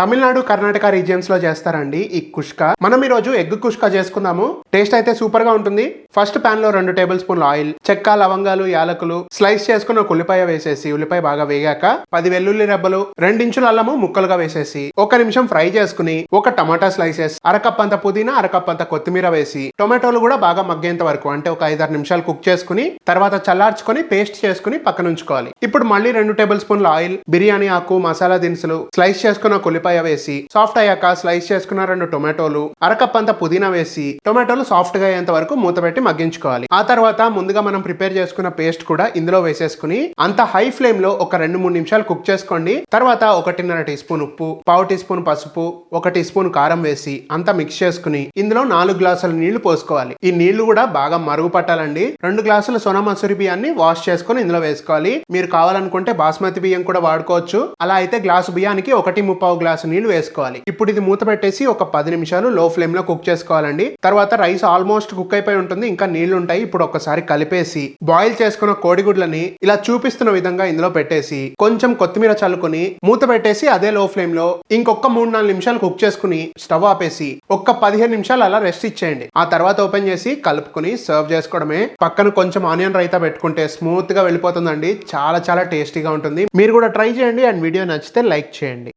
తమిళనాడు కర్ణాటక రీజియన్స్లో చేస్తారండి ఈ కుష్క. మనం ఈ రోజు ఎగ్ కుష్క చేసుకుందాము. టేస్ట్ అయితే సూపర్గా ఉంటుంది. ఫస్ట్ పాన్లో రెండు టేబుల్ స్పూన్ల ఆయిల్ చెక్క లవంగాలు యాలకులు. స్లైస్ చేసుకున్న ఒక ఉల్లిపాయ వేసేసి ఉల్లిపాయ బాగా వేగాక పది వెల్లుల్లి రెబ్బలు రెండించుల అల్లము ముక్కలుగా వేసేసి ఒక నిమిషం ఫ్రై చేసుకుని ఒక టమాటా స్లైసెస్ అరకప్ అంత పుదీనా అరకప్ అంత కొత్తిమీర వేసి టొమాటోలు కూడా బాగా మగ్గేంత వరకు అంటే ఒక ఐదారు నిమిషాలు కుక్ చేసుకుని తర్వాత చల్లార్చుకొని పేస్ట్ చేసుకుని పక్కన ఉంచుకోవాలి ఇప్పుడు మళ్ళీ రెండు టేబుల్ స్పూన్ల ఆయిల్ బిర్యానీ ఆకు మసాలా దినుసులు స్లైస్ చేసుకున్న ఉల్లిపాయ ఉల్లిపాయ వేసి సాఫ్ట్ అయ్యాక స్లైస్ చేసుకున్న రెండు టొమాటోలు అరకప్ అంత పుదీనా వేసి టొమాటోలు సాఫ్ట్గా అయ్యేంత వరకు మూత పెట్టి మగ్గించుకోవాలి. ఆ తర్వాత ముందుగా మనం ప్రిపేర్ చేసుకున్న పేస్ట్ కూడా ఇందులో వేసేసుకుని అంత హై ఫ్లేమ్లో ఒక రెండు మూడు నిమిషాలు కుక్ చేసుకోండి. తర్వాత ఒకటిన్నర టీ స్పూన్ ఉప్పు పావు టీ స్పూన్ పసుపు ఒక టీ స్పూన్ కారం వేసి అంతా మిక్స్ చేసుకుని ఇందులో నాలుగు గ్లాసుల నీళ్ళు పోసుకోవాలి. ఈ నీళ్ళు కూడా బాగా మరుగు పట్టాలండి రెండు గ్లాసుల సోనా మసూరి బియ్యాన్ని వాష్ చేసుకుని ఇందులో వేసుకోవాలి. మీరు కావాలనుకుంటే బాస్మతి బియ్యం కూడా వాడుకోవచ్చు. అలా అయితే గ్లాసు బియ్యానికి ఒకటి ముప్పావు గ్లాసు నీళ్ళు వేసుకోవాలి. ఇప్పుడు ఇది మూత పెట్టేసి ఒక పది నిమిషాలు లో ఫ్లేమ్లో కుక్ చేసుకోవాలండి. తర్వాత రైస్ ఆల్మోస్ట్ కుక్ అయిపోయి ఉంటుంది. ఇంకా నీళ్ళు ఉంటాయి ఇప్పుడు ఒకసారి కలిపేసి బాయిల్ చేసుకున్న కోడిగుడ్లని ఇలా చూపిస్తున్న విధంగా ఇందులో పెట్టేసి కొంచెం కొత్తిమీర చల్లుకొని మూత పెట్టేసి అదే లో ఫ్లేమ్లో ఇంకొక మూడు నాలుగు నిమిషాలు కుక్ చేసుకుని స్టవ్ ఆపేసి ఒక్క పదిహేను నిమిషాలు అలా రెస్ట్ ఇచ్చేయండి. ఆ తర్వాత ఓపెన్ చేసి కలుపుకొని సర్వ్ చేసుకోవడమే. పక్కన కొంచెం ఆనియన్ రైతా పెట్టుకుంటే స్మూత్గా వెళ్ళిపోతుందండి. చాలా చాలా టేస్టీగా ఉంటుంది. మీరు కూడా ట్రై చేయండి. అండ్ వీడియో నచ్చితే లైక్ చేయండి.